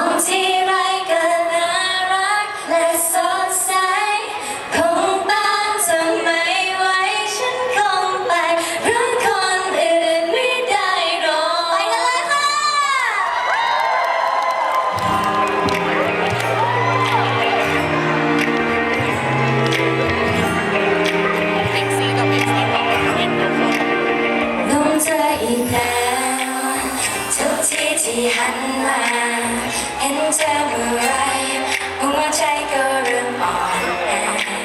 Monty. ที่หันมาเห็นเธอเมื่อไรหัวใจก็เริ่มอ่อนแอ